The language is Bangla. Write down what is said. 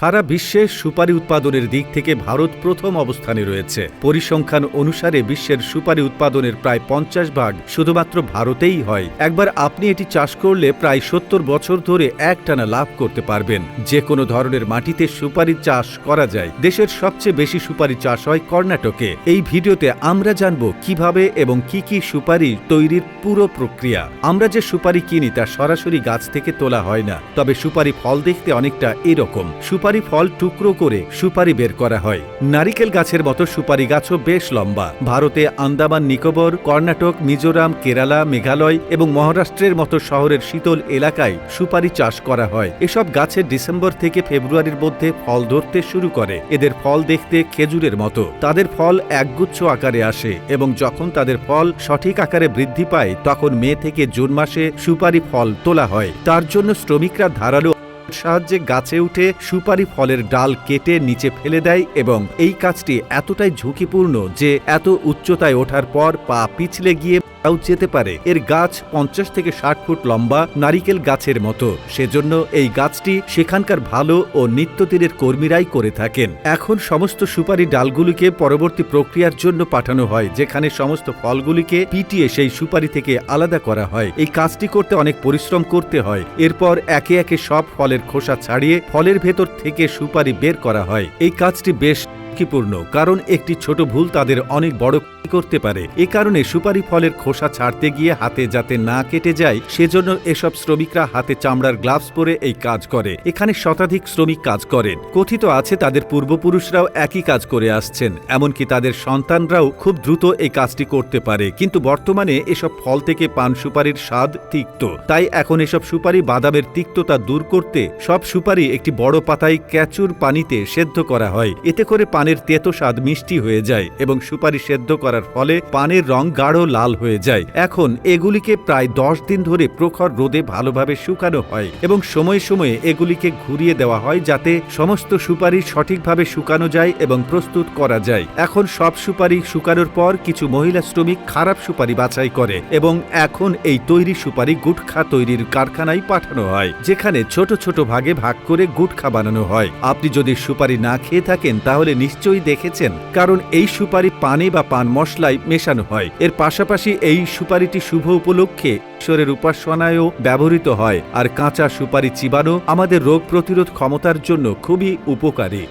সারা বিশ্বে সুপারি উৎপাদনের দিক থেকে ভারত প্রথম অবস্থানে রয়েছে। পরিসংখ্যান অনুসারে বিশ্বের সুপারি উৎপাদনের প্রায় পঞ্চাশ ভাগ শুধুমাত্র ভারতেই হয়। একবার আপনি এটি চাষ করলে প্রায় সত্তর বছর ধরে একটানা লাভ করতে পারবেন। যে কোনো ধরনের মাটিতে সুপারি চাষ করা যায়। দেশের সবচেয়ে বেশি সুপারি চাষ হয় কর্ণাটকে। এই ভিডিওতে আমরা জানব কীভাবে এবং কি কি সুপারি তৈরির পুরো প্রক্রিয়া। আমরা যে সুপারি কিনি তা সরাসরি গাছ থেকে তোলা হয় না। তবে সুপারি ফল দেখতে অনেকটা এরকম। সুপারি ফল টুকরো করে সুপারি বের করা হয়। নারিকেল গাছের মতো সুপারি গাছও বেশ লম্বা। ভারতে আন্দামান, নিকোবর, কর্ণাটক, মিজোরাম, কেরালা, মেঘালয় এবং মহারাষ্ট্রের মতো শহরের শীতল এলাকায় সুপারি চাষ করা হয়। এসব গাছের ডিসেম্বর থেকে ফেব্রুয়ারির মধ্যে ফল ধরতে শুরু করে। এদের ফল দেখতে খেজুরের মতো। তাদের ফল একগুচ্ছ আকারে আসে এবং যখন তাদের ফল সঠিক আকারে বৃদ্ধি পায়, তখন মে থেকে জুন মাসে সুপারি ফল তোলা হয়। তার জন্য শ্রমিকরা ধারালো সাহায্যে গাছে উঠে সুপারি ফলের ডাল কেটে নিচে ফেলে দেয় এবং এই কাজটি এতটাই ঝুঁকিপূর্ণ যে এত উচ্চতায় ওঠার পর পা পিছলে গিয়ে তাও যেতে পারে। এর গাছ পঞ্চাশ থেকে ষাট ফুট লম্বা নারিকেল গাছের মতো। সেজন্য এই গাছটি সেখানকার ভালো ও নিত্যদিনের কর্মীরাই করে থাকেন। এখন সমস্ত সুপারি ডালগুলিকে পরবর্তী প্রক্রিয়ার জন্য পাঠানো হয়, যেখানে সমস্ত ফলগুলিকে পিটিয়ে সেই সুপারি থেকে আলাদা করা হয়। এই কাজটি করতে অনেক পরিশ্রম করতে হয়। এরপর একে একে সব ফলের খোসা ছাড়িয়ে ফলের ভেতর থেকে সুপারি বের করা হয়। এই কাজটি বেশ ঝুঁকিপূর্ণ, কারণ একটি ছোট ভুল তাদের অনেক বড় ক্ষতি করতে পারে। এ কারণে সুপারি ফলের খোসা ছাড়তে গিয়ে হাতে যাতে না কেটে যায়, সেজন্য এসব শ্রমিকরা হাতে চামড়ার গ্লাভস পরে এই কাজ করে। এখানে শতাধিক শ্রমিক কাজ করেন। কথিত আছে, তাদের পূর্বপুরুষরাও একই কাজ করে আসছেন, এমনকি তাদের সন্তানরাও খুব দ্রুত এই কাজটি করতে পারে। কিন্তু বর্তমানে এসব ফল থেকে পান সুপারির স্বাদ তিক্ত। তাই এখন এসব সুপারি বাদামের তিক্ততা দূর করতে সব সুপারি একটি বড় পাতায় ক্যাচুর পানিতে সেদ্ধ করা হয়। এতে করে পানের তেতো স্বাদ মিষ্টি হয়ে যায় এবং সুপারি সেদ্ধ করার ফলে পানের রং গাঢ় লাল হয়ে যায়। এখন এগুলিকে প্রায় দশ দিন ধরে প্রখর রোদে ভালোভাবে শুকানো হয় এবং সময়ে সময়ে এগুলিকে ঘুরিয়ে দেওয়া হয় যাতে সমস্ত সুপারি সঠিকভাবে শুকানো যায় এবং প্রস্তুত করা যায়। এখন সব সুপারি শুকানোর পর কিছু মহিলা শ্রমিক খারাপ সুপারি বাছাই করে এবং এখন এই তৈরি সুপারি গুটখা তৈরির কারখানায় পাঠানো হয়, যেখানে ছোট ছোট ভাগে ভাগ করে গুটখা বানানো হয়। আপনি যদি সুপারি না খেয়ে থাকেন, তাহলে নিশ্চয়ই দেখেছেন, কারণ এই সুপারি পানে বা পান মশলায় মেশানো হয়। এর পাশাপাশি এই সুপারিটি শুভ উপলক্ষে ঈশ্বরের উপাসনায়ও ব্যবহৃত হয়, আর কাঁচা সুপারি চিবানো আমাদের রোগ প্রতিরোধ ক্ষমতার জন্য খুবই উপকারী।